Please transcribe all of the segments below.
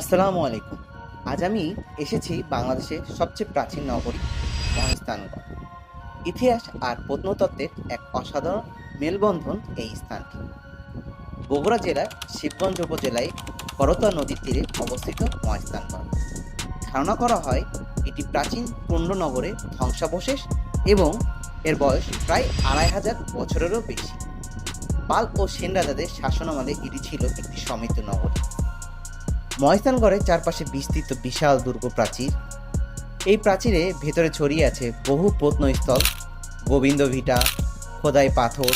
আসসালামু আলাইকুম। আজ আমি এসেছি বাংলাদেশের সবচেয়ে প্রাচীন নগরী, মহাস্থানগড়। ইতিহাস আর প্রত্নতত্ত্বের এক অসাধারণ মেলবন্ধন এই স্থানটি বগুড়া জেলার শিবগঞ্জ উপজেলায় করতোয়া নদীর তীরে অবস্থিত মহাস্থানগড়। ধারণা করা হয়, এটি প্রাচীন পুণ্যনগরের ধ্বংসাবশেষ এবং এর বয়স প্রায় আড়াই হাজার বছরেরও বেশি। পাল ও সেন রাজাদের শাসনামলে এটি ছিল একটি সমৃদ্ধ নগরী। মহেস্থানগড়ের চারপাশে বিস্তৃত বিশাল দুর্গ প্রাচীর। এই প্রাচীরে ভেতরে ছড়িয়ে আছে বহু প্রত্নস্থল, গোবিন্দ ভিটা, খোদাই পাথর,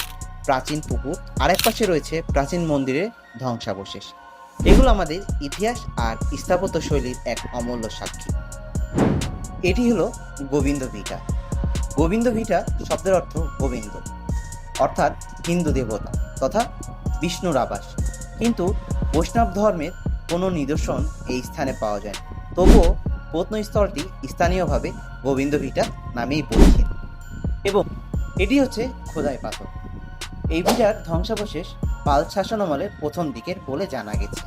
প্রাচীন পুকুর আরেক পাশে রয়েছে প্রাচীন মন্দিরের ধ্বংসাবশেষ। এগুলো আমাদের ইতিহাস আর স্থাপত্য শৈলীর এক অমূল্য সাক্ষী। এটি হলো গোবিন্দ ভিটা। গোবিন্দ ভিটা শব্দের অর্থ গোবিন্দ, অর্থাৎ হিন্দু দেবতা তথা বিষ্ণুর আবাস। কিন্তু বৈষ্ণব ধর্মের কোনো নিদর্শন এই স্থানে পাওয়া যায়। তবুও প্রত্নস্থলটি স্থানীয়ভাবে গোবিন্দ ভিটা নামেই পরিচিত। এবং এটি হচ্ছে খোদাই পাথর। এই ভিটার ধ্বংসাবশেষ পাল শাসন আমলের প্রথম দিকের বলে জানা গেছে।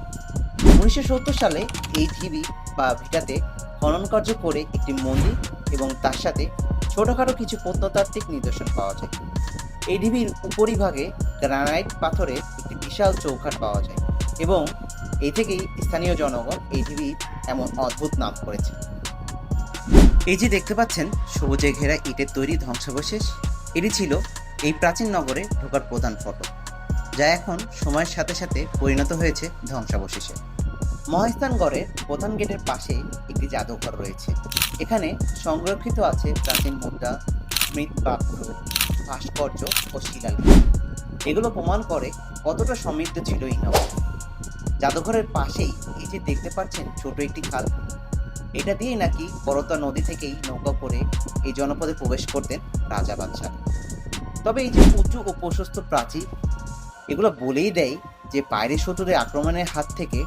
উনিশশো সত্তর সালে এই ঢিবি বা ভিটাতে খনন কার্য করে একটি মন্দির এবং তার সাথে ছোটখাটো কিছু প্রত্নতাত্ত্বিক নিদর্শন পাওয়া যায়। এই ঢিবির উপরিভাগে গ্রানাইট পাথরের একটি বিশাল চৌখাট পাওয়া যায় এবং এই থেকেই স্থানীয় জনগণ এই ঢিবির এমন অদ্ভুত নাম করেছে। এই যে দেখতে পাচ্ছেন, সবুজে ঘেরা ইটের তৈরি ধ্বংসাবশেষ, এটি ছিল এই প্রাচীন নগরে ঢোকার প্রধান ফটো, যা এখন সময়ের সাথে সাথে পরিণত হয়েছে ধ্বংসাবশেষে। মহাস্থানগড়ের প্রধান গেটের পাশে একটি জাদুঘর রয়েছে। এখানে সংরক্ষিত আছে প্রাচীন মুদ্রা মৃৎপাত্র ভাস্কর্য ও শিলালিপি। এগুলো প্রমাণ করে কতটা সমৃদ্ধ ছিল এই নগর। জাদুঘরের পাশেই এই যে দেখতে পাচ্ছেন ছোট একটি খাল, এটা দিয়েই নাকি করতা নদী থেকেই নৌকা করে এই জনপদে প্রবেশ করতেন রাজা বাদশাহ। তবে এই যে উঁচু ও প্রশস্ত প্রাচীর, এগুলো বলেই দেয় যে বাইরের শত্রুদের আক্রমণের হাত থেকে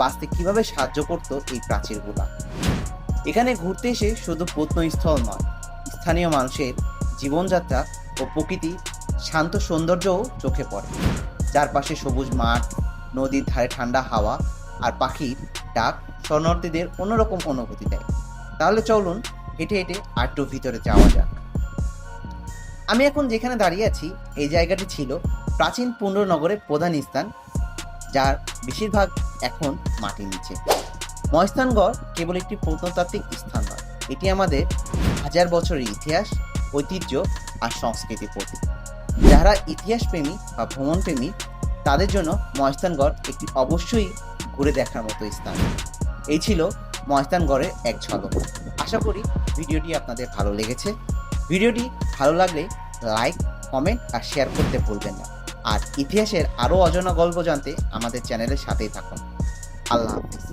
বাঁচতে কীভাবে সাহায্য করতো এই প্রাচীরগুলা। এখানে ঘুরতে এসে শুধু প্রত্নস্থল নয়, স্থানীয় মানুষের জীবনযাত্রা ও প্রকৃতি শান্ত সৌন্দর্যও চোখে পড়ে। চারপাশে সবুজ মাঠ নদীর ধারে ঠান্ডা হাওয়া আর পাখির ডাক শরণার্থীদের অন্যরকম অনুভূতি দেয়। তাহলে চলুন হেঁটে হেঁটে আটটু ভিতরে যাওয়া যাক। আমি এখন যেখানে দাঁড়িয়ে আছি, এই জায়গাটি ছিল প্রাচীন পুণ্যনগরের প্রধান স্থান, যার বেশিরভাগ এখন মাটির নিচে। ময়স্থানগড় কেবল একটি প্রত্নতাত্ত্বিক স্থান নয়, এটি আমাদের হাজার বছরের ইতিহাস, ঐতিহ্য আর সংস্কৃতির প্রতীক যারা ইতিহাসপ্রেমী বা ভ্রমণ প্রেমী তাদের জন্য ময়স্তানগড় একটি অবশ্যই ঘুরে দেখার মতো স্থান। এই ছিল ময়স্তানগড়ের এক ঝলক। আশা করি ভিডিওটি আপনাদের ভালো লেগেছে। ভিডিওটি ভালো লাগলে লাইক, কমেন্ট আর শেয়ার করতে ভুলবেন না। আর ইতিহাসের আরও অজানা গল্প জানতে আমাদের চ্যানেলের সাথেই থাকুন। আল্লাহ হাফিজ।